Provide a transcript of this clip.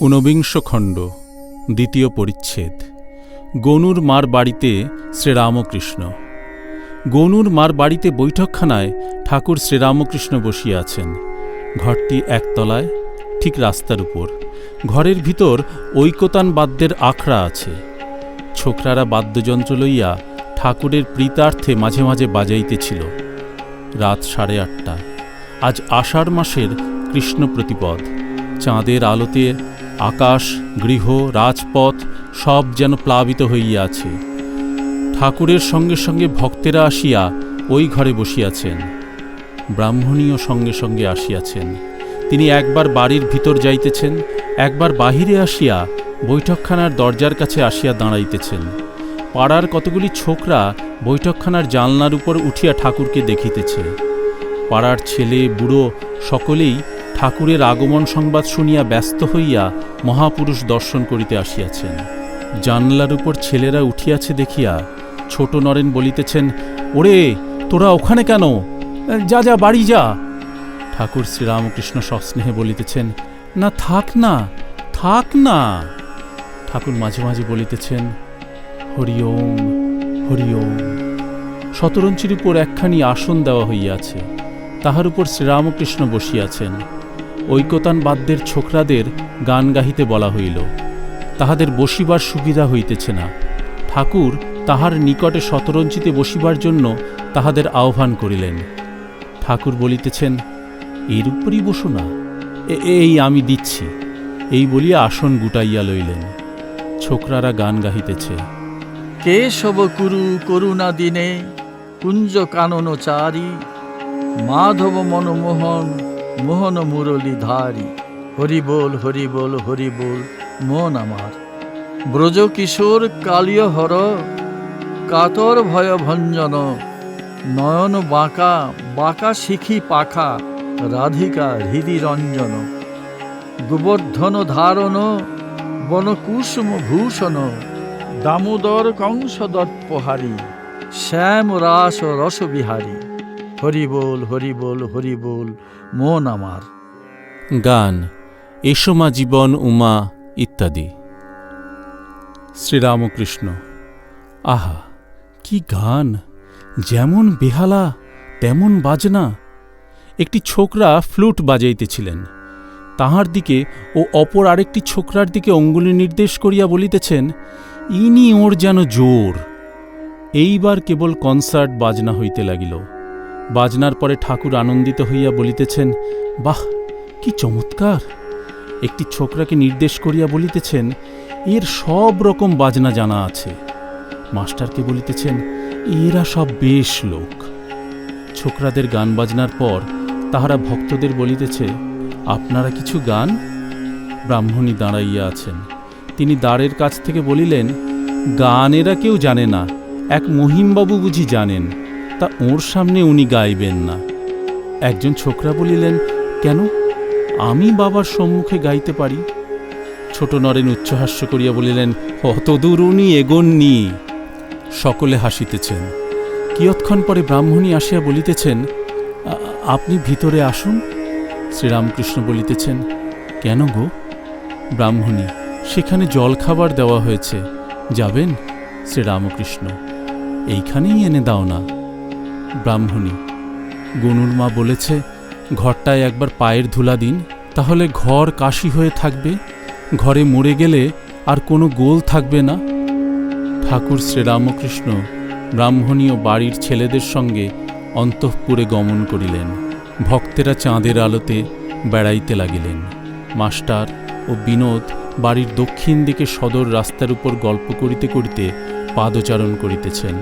ঊনবিংশ খণ্ড, দ্বিতীয় পরিচ্ছেদ। গনুর মার বাড়িতে শ্রীরামকৃষ্ণ। গনুর মার বাড়িতে বৈঠকখানায় ঠাকুর শ্রীরামকৃষ্ণ বসিয়া আছেন। ঘরটি একতলায়, ঠিক রাস্তার উপর। ঘরের ভিতর ঐকতান বাদ্যের আখড়া আছে। ছোকরারা বাদ্যযন্ত্র লইয়া ঠাকুরের প্রীতার্থে মাঝে মাঝে বাজাইতেছিল। রাত সাড়ে আটটা। আজ আষাঢ় মাসের কৃষ্ণ প্রতিপদ। চাঁদের আলোতে আকাশ, গৃহ, রাজপথ সব যেন প্লাবিত হইয়া আছে ঠাকুরের সঙ্গে সঙ্গে ভক্তেরা আসিয়া ওই ঘরে বসিয়াছেন। ব্রাহ্মণীও সঙ্গে সঙ্গে আসিয়াছেন। তিনি একবার বাড়ির ভিতর যাইতেছেন, একবার বাহিরে আসিয়া বৈঠকখানার দরজার কাছে আসিয়া দাঁড়াইতেছেন। পাড়ার কতগুলি ছোকরা বৈঠকখানার জানলার উপর উঠিয়া ঠাকুরকে দেখিতেছে। পাড়ার ছেলে, বুড়ো সকলেই ঠাকুরের আগমন সংবাদ শুনিয়া ব্যস্ত হইয়া মহাপুরুষ দর্শন করিতে আসিয়াছেন। জানলার উপর ছেলেরা উঠিয়াছে দেখিয়া ছোট নরেন বলিতেছেন, ওরে, তোরা ওখানে কেন? যা যা, বাড়ি যা। ঠাকুর শ্রীরামকৃষ্ণ সস্নেহে বলিতেছেন, না, থাক না থাক না। ঠাকুর মাঝে মাঝে বলিতেছেন, হরি ওম হরি ওম। শতরঞ্চির উপর একখানি আসন দেওয়া হইয়াছে। তাহার উপর শ্রীরামকৃষ্ণ বসিয়াছেন। ঐকতান বাদ্যের ছোকরাদের গান গাহিতে বলা হইল। তাহাদের বসিবার সুবিধা হইতেছে না। ঠাকুর তাহার নিকটে শতরঞ্চিতে বসিবার জন্য তাহাদের আহ্বান করিলেন। ঠাকুর বলিতেছেন এর উপরই বসো না। এই আমি দিচ্ছি। এই বলিয়া আসন গুটাইয়া লইলেন। ছোকরারা গান গাহিতেছে। কেশব কুরু করুণা দিনে, কুঞ্জ কানন চারি, মাধব মনমোহন মোহন মুরলী ধারি হরি বল হরি বল হরি বল মন আমার। ব্রজ কিশোর কালিয় হর, কাতর ভয় ভঞ্জন, নয়ন বাঁকা বাঁকা শিখি পাখা, রাধিকা হৃদি রঞ্জন গোবর্ধন ধারণ, বনকুসুম ভূষণ, দামোদর কংস দর্পহারী শ্যাম রাস রসবিহারী। হরি বল হরি বল হরি বল মন আমার। গান এসমা জীবন, উমা, ইত্যাদি। শ্রীরামকৃষ্ণ, আহা, কি গান! যেমন বেহালা, তেমন বাজনা। একটি ছোকরা ফ্লুট বাজাইতেছিলেন। তাহার দিকে ও অপর আরেকটি ছোকরার দিকে অঙ্গুলি নির্দেশ করিয়া বলিতেছেন, ইনি ওর যেন জোর। এইবার কেবল কনসার্ট বাজনা হইতে লাগিল। বাজনার পরে ঠাকুর আনন্দিত হইয়া বলিতেছেন, বাহ, কি চমৎকার! একটি ছোকরাকে নির্দেশ করিয়া বলিতেছেন, এর সব রকম বাজনা জানা আছে। মাস্টারকে বলিতেছেন, এরা সব বেশ লোক। ছোকরাদের গান বাজনার পর তাহারা ভক্তদের বলিতেছে, আপনারা কিছু গান? ব্রাহ্মণী দাঁড়াইয়া আছেন। তিনি দ্বারের কাছ থেকে বলিলেন, গান এরা কেউ জানে না, এক মহিমবাবু বুঝি জানেন। তা ওর সামনে উনি গাইবেন না। একজন ছোকরা বলিলেন, কেন? আমি বাবার সম্মুখে গাইতে পারি? ছোট নরেন উচ্চহাস্য করিয়া বলিলেন, অতদূর উনি এগোননি। সকলে হাসিতেছেন। কিয়ৎক্ষণ পরে ব্রাহ্মণী আসিয়া বলিতেছেন আপনি ভিতরে আসুন। শ্রীরামকৃষ্ণ বলিতেছেন, কেন গো? ব্রাহ্মণী, সেখানে জলখাবার দেওয়া হয়েছে। যাবেন? শ্রীরামকৃষ্ণ, এইখানেই এনে দাও না। ব্রাহ্মণী। গনুর মা বলেছে, ঘরটায় একবার পায়ের ধুলা দিন, তাহলে ঘর কাশি হয়ে থাকবে। ঘরে মরে গেলে আর কোনো গোল থাকবে না। ঠাকুর শ্রীরামকৃষ্ণ ব্রাহ্মণী ও বাড়ির ছেলেদের সঙ্গে অন্তঃপুরে গমন করিলেন। ভক্তেরা চাঁদের আলোতে বেড়াইতে লাগিলেন। মাস্টার ও বিনোদ বাড়ির দক্ষিণ দিকে সদর রাস্তার উপর গল্প করিতে করিতে পাদচারণ করিতেছেন।